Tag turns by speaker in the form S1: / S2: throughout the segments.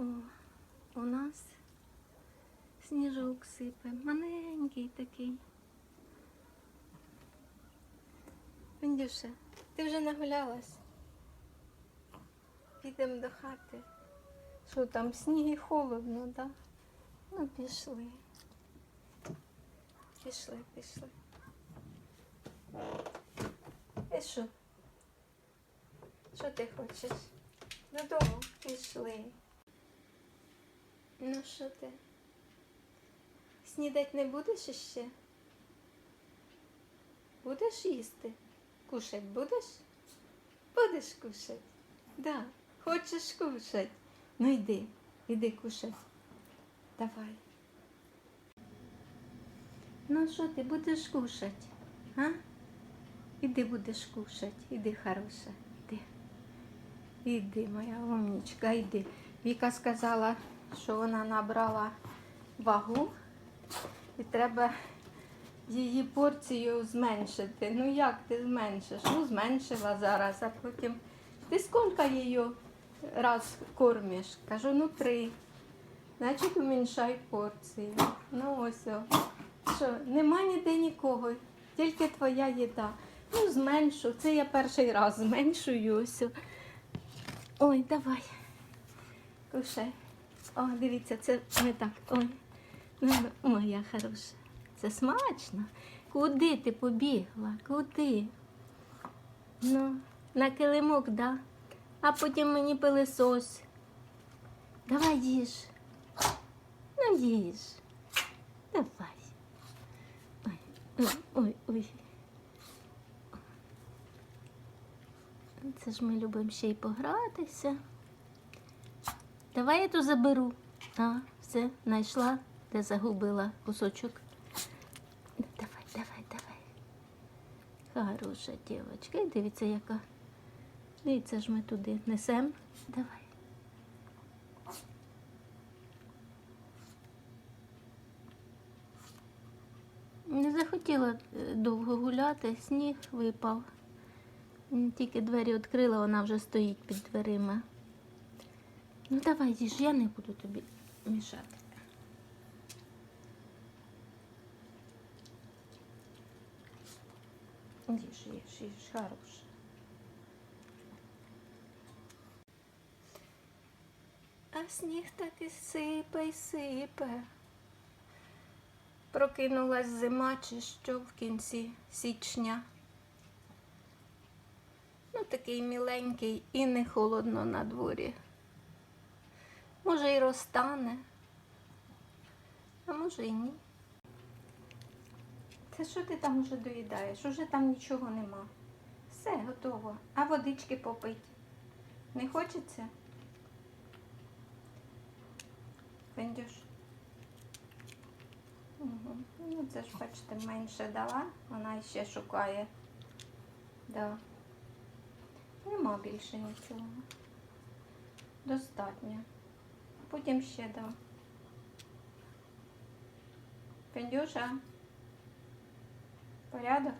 S1: О, у нас сніжок сипе, маленький такий. Вендюша, ти вже нагулялась? Підемо до хати. Що там, сніг і холодно, так? Да? Ну, пішли. Пішли, пішли. І що? Що ти хочеш? Додому пішли. Ну що ти? Снідать не будеш іще? Будеш їсти? Кушать будеш? Будеш кушать? Да. Хочеш кушать? Ну йди, іди кушать. Давай. Ну що ти будеш кушать? А? Іди будеш кушать, іди хороша, іди. Іди, моя умнічка, іди. Віка сказала, що вона набрала вагу і треба її порцію зменшити. Ну як ти зменшиш? Ну, зменшила зараз, а потім. Ти скільки її раз кормиш? Кажу, ну три. Значить, уміншай порцію. Ну ось. О. Що, нема ніде нікого, тільки твоя їда. Ну, зменшу. Це я перший раз зменшую. Ось. Ой, давай. Кушай. О, дивіться, це ми так. Ой. Ну, моя хороша. Це смачно. Куди ти побігла? Куди? Ну, на килимок, да? А потім мені пилисос. Давай їж. Ну, їж. Давай. Ой, ой, ой, ой. Це ж ми любимо ще й погратися. Давай я ту заберу. А, все, знайшла, де загубила кусочок. Давай, давай, давай. Хороша дівчинка. І дивіться, яка. Дивіться ж ми туди несемо. Давай. Не захотіла е, довго гуляти, сніг випав. Тільки двері відкрила, вона вже стоїть під дверима. Ну давай, їж, я не буду тобі мішати. Їж, їж, їж, хорош. А сніг так і сипе, і сипе. Прокинулась зима чи що в кінці січня. Ну, такий міленький і не холодно на дворі. Може, і розтане, а може і ні. Це що ти там уже доїдаєш? Уже там нічого нема. Все готово. А водички попить. Не хочеться? Фендюш? Угу. Ну, це ж, бачите, менше дала, вона ще шукає. Да. Нема більше нічого. Достатньо. Потім ще дам. Фендюша? Порядок?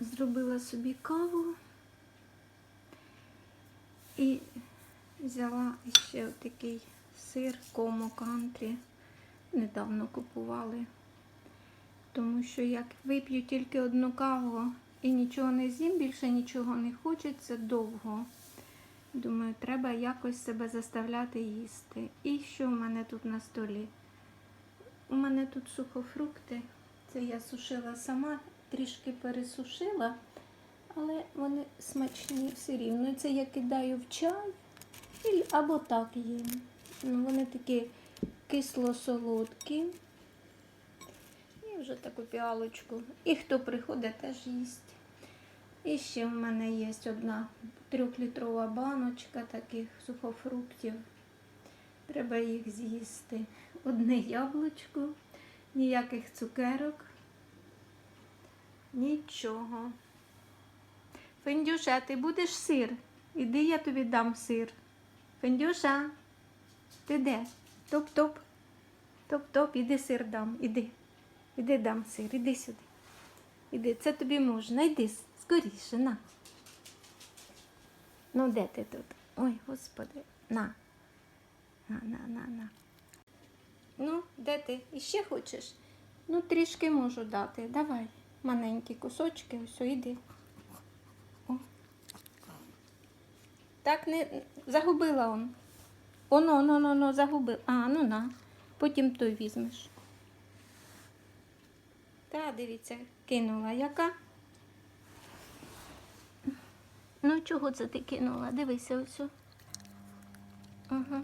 S1: Зробила собі каву і взяла ще такий сир Комо Кантрі. Недавно купували. Тому що як вип'ю тільки одну каву і нічого не з'їм, більше нічого не хочеться довго. Думаю, треба якось себе заставляти їсти. І що в мене тут на столі? У мене тут сухофрукти. Це я сушила сама, трішки пересушила, але вони смачні все рівно. Це я кидаю в чай або так їм. Ну, Вони такі кисло-солодкі. І вже таку піалочку. І хто приходить, теж їсть. І ще в мене є одна трьохлітрова баночка таких сухофруктів. Треба їх з'їсти. Одне яблучко, ніяких цукерок, нічого. Фендюша, ти будеш сир? Іди, я тобі дам сир. Фендюша, ти де? Топ-топ. Топ-топ, іди сир дам. Іди. Іди дам сир, іди сюди. Іди, це тобі можна. Іди скоріше, на. Ну, де ти тут? Ой, господи, на. На, на, на, на. Ну, де ти? Іще хочеш? Ну, трішки можу дати. Давай. Маленькі кусочки, ось іди. О. Так не загубила он. Оно, оно, оно, оно, загубив. А, ну на. Потім той візьмеш. Та, дивіться, кинула яка. Ну, чого це ти кинула? Дивися ось. Ага.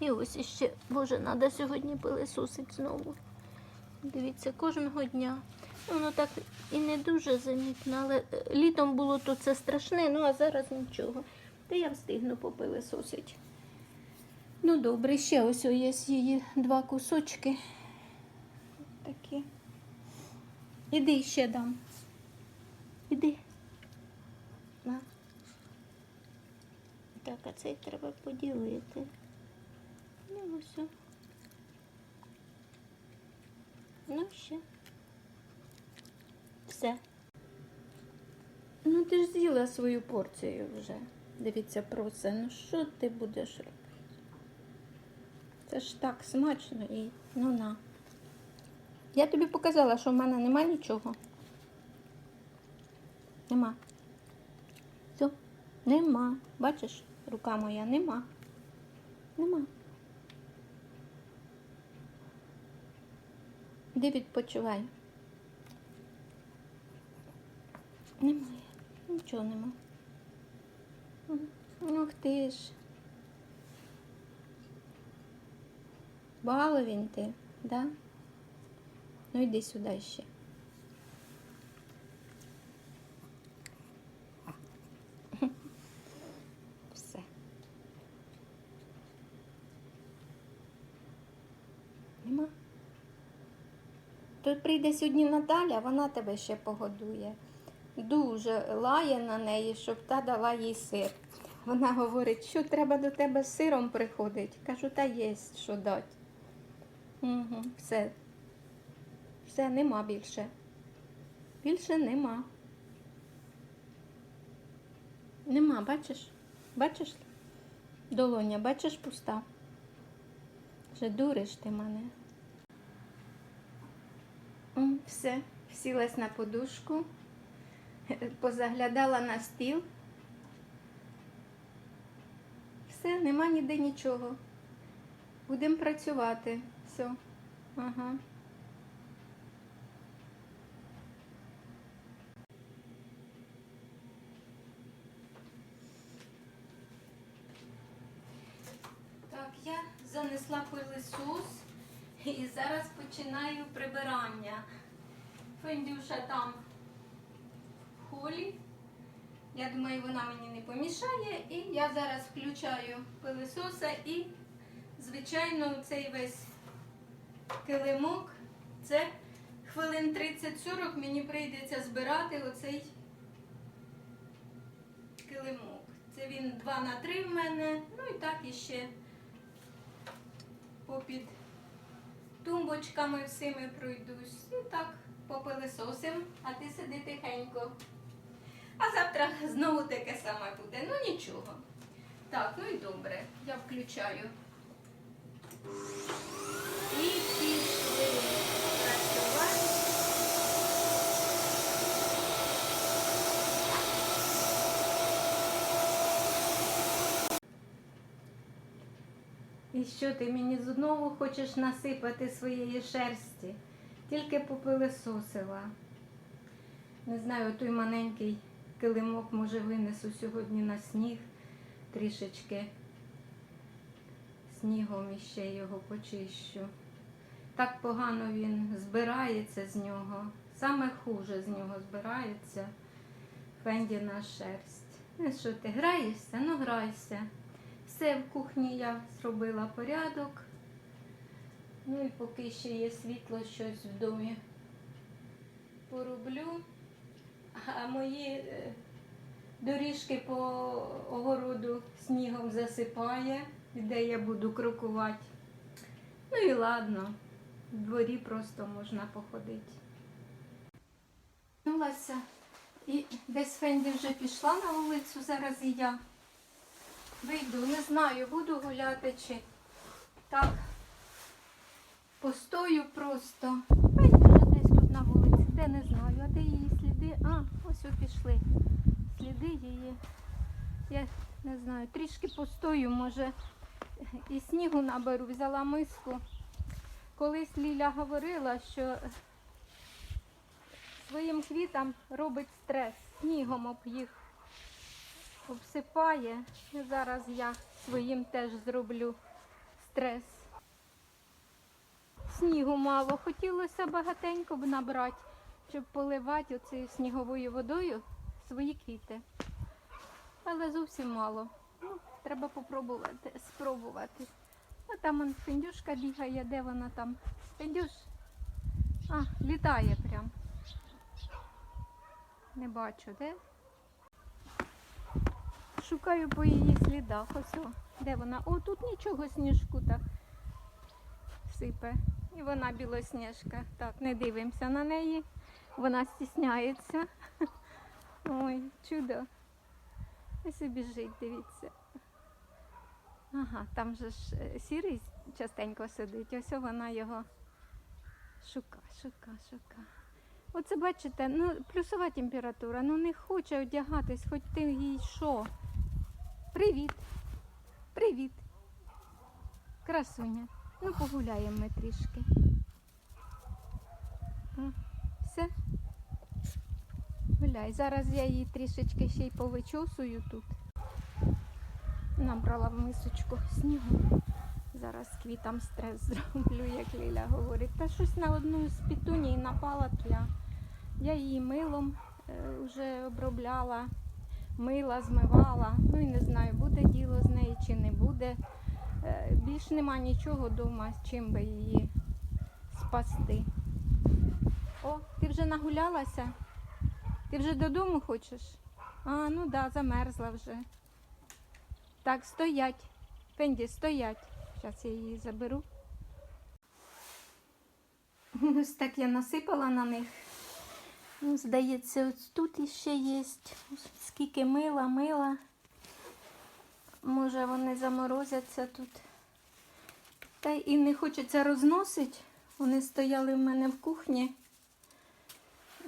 S1: І ось іще, боже, треба сьогодні пилисосить знову. Дивіться, кожного дня. Ну, Воно так і не дуже замітно, але е, літом було то це страшне, ну а зараз нічого. Та я встигну попилисосить. Ну, добре, ще ось є її два кусочки. Такі. Іди ще дам. Іди. Так, а цей треба поділити. Ну, ось. о. Ну, ще. Все. Ну, ти ж з'їла свою порцію вже. Дивіться про це. Ну що ти будеш робити? Це ж так смачно і ну на. Я тобі показала, що в мене нема нічого. Нема. Все, нема. Бачиш, рука моя нема. Нема. Іди відпочивай. Немає. Нічого нема. Ух ти ж. Баловін ти, да? Ну йди сюди ще. Все. Нема. Тут прийде сьогодні Наталя, вона тебе ще погодує. Дуже лає на неї, щоб та дала їй сир. Вона говорить, що треба до тебе з сиром приходить. Кажу, та є що дати. Угу, все. Все, нема більше. Більше нема. Нема, бачиш? Бачиш? Долоня, бачиш, пуста. Вже дуриш ти мене. Все, сілась на подушку, позаглядала на стіл. Все, нема ніде нічого. Будемо працювати. Все. Ага. Так, я занесла пилисос і зараз починаю прибирання. Фендюша там в холі. Я думаю, вона мені не помішає. І я зараз включаю пилисоса і, звичайно, цей весь килимок. Це хвилин 30-40 мені прийдеться збирати оцей килимок. Це він 2 на 3 в мене. Ну і так іще попід тумбочками всіми пройдусь. Ну так попилисосим, а ти сиди тихенько. А завтра знову таке саме буде. Ну нічого. Так, ну і добре. Я включаю. І пішли працювати. І що ти мені знову хочеш насипати своєї шерсті? Тільки попилисосила. Не знаю, той маленький килимок, може, винесу сьогодні на сніг трішечки снігом іще його почищу. Так погано він збирається з нього. Саме хуже з нього збирається фендіна шерсть. Ну що ти граєшся? Ну грайся. Все в кухні я зробила порядок. Ну і поки ще є світло, щось в домі пороблю. А мої е, доріжки по огороду снігом засипає, де я буду крокувати. Ну і ладно, в дворі просто можна походити. І десь Фенді вже пішла на вулицю, зараз і я. Вийду, не знаю, буду гуляти чи так. Постою просто. Ай, вже десь тут на вулиці, де не знаю, а де її сліди? А, ось о пішли. Сліди її. Я не знаю, трішки постою, може, і снігу наберу, взяла миску. Колись Ліля говорила, що своїм квітам робить стрес, снігом об їх обсипає. І зараз я своїм теж зроблю стрес. Снігу мало. Хотілося багатенько б набрати, щоб поливати оцією сніговою водою свої квіти. Але зовсім мало. Ну, треба попробувати, спробувати. А там он Фіндюшка бігає, де вона там? Фіндюш? А, літає прям. Не бачу, де? Шукаю по її слідах. Ось о. Де вона? О, тут нічого сніжку так сипе. І вона білосніжка. Так, не дивимося на неї. Вона стісняється. Ой, чудо. І біжить, дивіться. Ага, там же ж е, сірий частенько сидить. Ось вона його шука, шука, шука. Оце бачите, ну плюсова температура, ну не хоче одягатись, хоч ти їй що. Привіт. Привіт. Красуня. Ну, погуляємо ми трішки. Все. Гуляй. Зараз я її трішечки ще й повичосую тут. Набрала в мисочку снігу. Зараз квітам стрес зроблю, як Ліля говорить. Та щось на одну з пітуній напала тля. Я її милом е, вже обробляла, мила, змивала. Ну і не знаю, буде діло з нею чи не буде. Більш нема нічого вдома, з чим би її спасти. О, ти вже нагулялася? Ти вже додому хочеш? А, ну да, замерзла вже. Так, стоять. Фенді, стоять. Зараз я її заберу. Ось так я насипала на них. Ну, здається, ось тут іще є. Скільки мила, мила. Може вони заморозяться тут. Та і не хочеться розносити. Вони стояли в мене в кухні.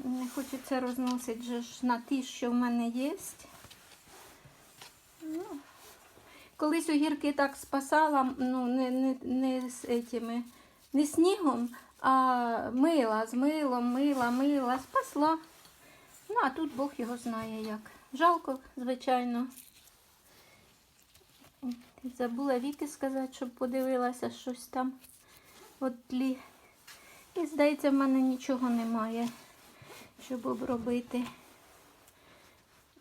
S1: Не хочеться розносити же ж на ті, що в мене є. Ну, колись огірки так спасала, ну, не, не, не з етими, не снігом, а мила, з милом, мила, мила, спасла. Ну, а тут Бог його знає як. Жалко, звичайно. Забула Віки сказати, щоб подивилася щось там от тлі. І здається, в мене нічого немає, щоб обробити.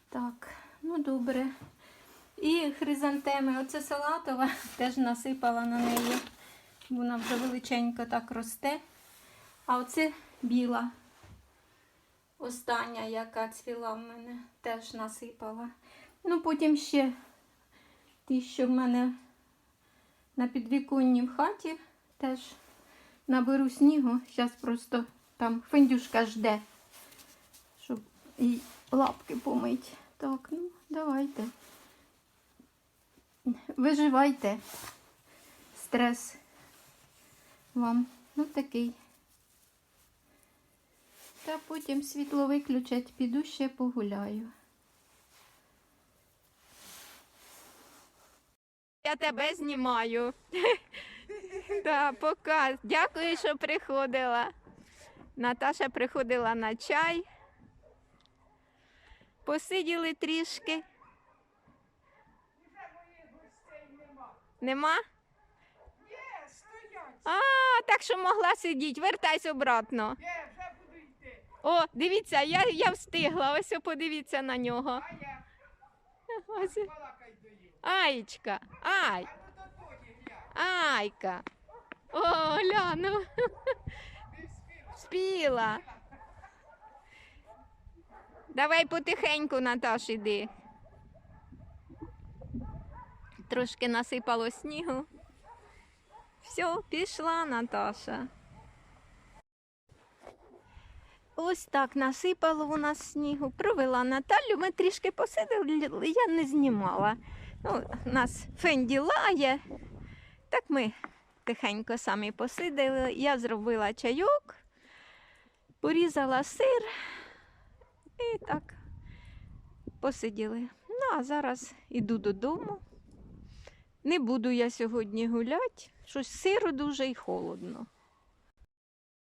S1: Так, ну добре. І хризантеми. Оце салатова, теж насипала на неї. Вона вже величенько так росте. А оце біла. Остання, яка цвіла в мене, теж насипала. Ну, потім ще ті, що в мене на підвіконні в хаті, теж наберу снігу. Зараз просто там фендюшка жде, щоб їй лапки помить. Так, ну, давайте. Виживайте. Стрес вам. Ну такий. Та потім світло виключать, піду ще погуляю. Я тебе знімаю. Так, пока. Дякую, що приходила. Наташа приходила на чай. Посиділи трішки. Нема? А, так що могла сидіти. Вертайся обратно. О, дивіться, я, я встигла. Ось подивіться на нього. Ось. Аєчка. Ай, айка. О, гляну. Спіла. Давай потихеньку, Наташ, іди. Трошки насипало снігу. Все, пішла Наташа. ось так насипало у нас снігу. Провела Наталю, ми трішки посиділи, я не знімала. Ну, нас фенді лає. Так ми тихенько самі посиділи. Я зробила чайок, порізала сир і так посиділи. Ну, а зараз іду додому. Не буду я сьогодні гуляти. Щось сиро дуже і холодно.